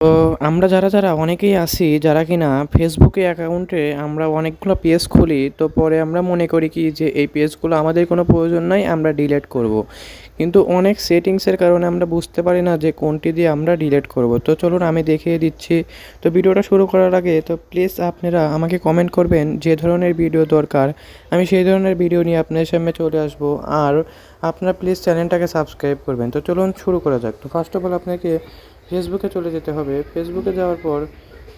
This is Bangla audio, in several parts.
তো আমরা যারা যারা অনেকেই আছি, যারা কিনা ফেসবুকে অ্যাকাউন্টে আমরা অনেকগুলো পেজ খুলি, তো পরে আমরা মনে করি কি যে এই পেজগুলো আমাদের কোনো প্রয়োজন নাই, আমরা ডিলেট করব। কিন্তু অনেক সেটিংসের কারণে আমরা বুঝতে পারি না যে কোনটি দিয়ে আমরা ডিলেট করব। তো চলুন আমি দেখিয়ে দিচ্ছি। তো ভিডিওটা শুরু করার আগে, তো প্লিজ আপনারা আমাকে কমেন্ট করবেন যে ধরনের ভিডিও দরকার। আমি সেই ধরনের ভিডিও নিয়ে আপনাদের সামনে চলে আসব। আর আপনারা প্লিজ চ্যানেলটাকে সাবস্ক্রাইব করবেন। তো চলুন শুরু করা যাক। তো ফার্স্ট অফ অল আপনাকে ফেসবুকে চলে যেতে হবে। ফেসবুকে যাওয়ার পর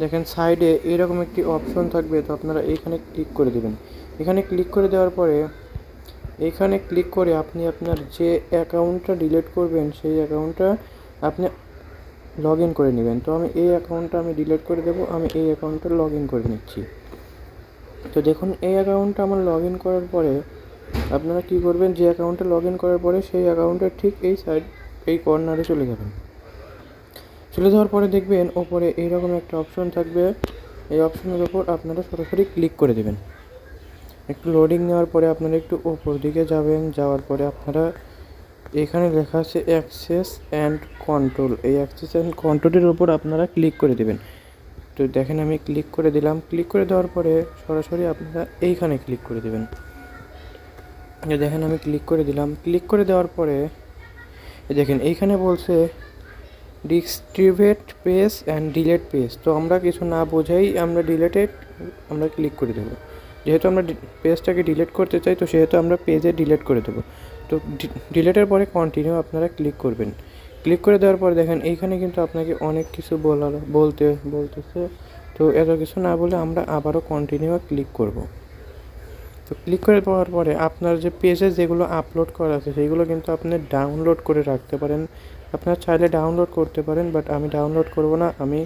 দেখেন সাইডে এরকম একটি অপশন থাকবে, তো আপনারা এইখানে ক্লিক করে দেবেন। এখানে ক্লিক করে দেওয়ার পরে, এখানে ক্লিক করে আপনি আপনার যে অ্যাকাউন্টটা ডিলিট করবেন, সেই অ্যাকাউন্টটা আপনি লগ ইন করে নেবেন। তো আমি এই অ্যাকাউন্টটা আমি ডিলিট করে দেবো, আমি এই অ্যাকাউন্টটা লগ ইন করে নিচ্ছি। তো দেখুন, এই অ্যাকাউন্টটা আমার লগ ইন করার পরে আপনারা কী করবেন, যে অ্যাকাউন্টে লগ ইন করার পরে সেই অ্যাকাউন্টের ঠিক এই সাইড এই কর্নারে চলে যাবেন। চলে যাওয়ার পরে দেখবেন ওপরে এইরকম একটা অপশন থাকবে। এই অপশনের ওপর আপনারা সরাসরি ক্লিক করে দেবেন। একটু লোডিং নেওয়ার পরে আপনারা একটু ওপর দিকে যাবেন, যাওয়ার পরে আপনারা এখানে লেখা আছে অ্যাক্সেস অ্যান্ড কন্ট্রোল এই অ্যাক্সেস অ্যান্ড কন্ট্রোলের ওপর আপনারা ক্লিক করে দেবেন। তো দেখেন আমি ক্লিক করে দিলাম। ক্লিক করে দেওয়ার পরে সরাসরি আপনারা এইখানে ক্লিক করে দেবেন। দেখেন আমি ক্লিক করে দিলাম। ক্লিক করে দেওয়ার পরে দেখেন এইখানে বলছে distribute page and delete page তো আমরা কিছু না বোঝাই আমরা ডিলেটেড আমরা ক্লিক করে দেবো। যেহেতু আমরা পেজটাকে ডিলিট করতে চাই, তো সেহেতু আমরা পেজে ডিলিট করে দেবো। তো ডিলেটের পরে কন্টিনিউ আপনারা ক্লিক করবেন। ক্লিক করে দেওয়ার পরে দেখেন, এইখানে কিন্তু আপনাকে অনেক কিছু বলার, বলতে, বলতেছে। তো এত কিছু না বলে আমরা আবারও কন্টিনিউ ক্লিক করব। তো ক্লিক করে দেওয়ার পরে আপনার যে পেজে যেগুলো আপলোড করা আছে সেইগুলো কিন্তু আপনি ডাউনলোড করে রাখতে পারেন। আপনার চাইলে ডাউনলোড করতে পারেন বাট আমি ডাউনলোড করব না, আমি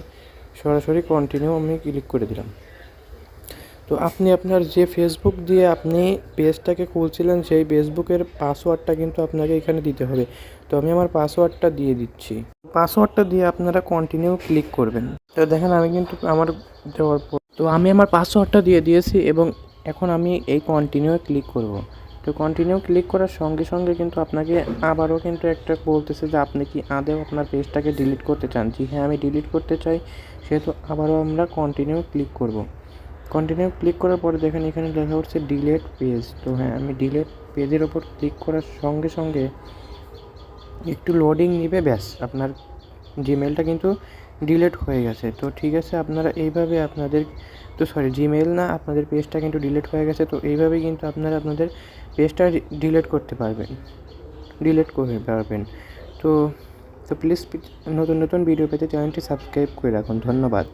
সরাসরি কন্টিনিউ আমি ক্লিক করে দিলাম। তো আপনি আপনার যে ফেসবুক দিয়ে আপনি পেজটাকে খুলছিলেন, সেই ফেসবুকের পাসওয়ার্ডটা কিন্তু আপনাকে এখানে দিতে হবে। তো আমি আমার পাসওয়ার্ডটা দিয়ে দিচ্ছি। পাসওয়ার্ডটা দিয়ে আপনারা কন্টিনিউ ক্লিক করবেন। তো দেখেন আমি কিন্তু আমার দেওয়ার পর তো আমি আমার পাসওয়ার্ডটা দিয়ে দিয়েছি এবং এখন আমি এই কন্টিনিউ ক্লিক করব। তো কন্টিনিউ ক্লিক করার সঙ্গে সঙ্গে কিন্তু আপনাকে আবারও কিন্তু একটা বলতেছে যে আপনি কি আদেও আপনার পেজটাকে ডিলিট করতে চান? জি হ্যাঁ আমি ডিলিট করতে চাই, সেহেতু আবারও আমরা কন্টিনিউ ক্লিক করব। কন্টিনিউ ক্লিক করার পরে দেখেন এখানে লেখা হচ্ছে ডিলেট পেজ তো হ্যাঁ আমি ডিলেট পেজের ওপর ক্লিক করার সঙ্গে সঙ্গে একটু লোডিং নিবে, ব্যাস। আপনার জিমেলটা কিন্তু ডিলেট হয়ে গেছে। তো ঠিক আছে, আপনারা এইভাবে আপনাদের, তো সরি জিমেল না, আপনাদের পেজটা কিন্তু ডিলেট হয়ে গেছে, তো এইভাবেই কিন্তু আপনারা আপনাদের পেজটা ডিলেট করতে পারবেন। ডিলেট করে পারবেন। তো তো প্লিজ নতুন নতুন ভিডিও পেতে চ্যানেলটি সাবস্ক্রাইব করে রাখুন। ধন্যবাদ।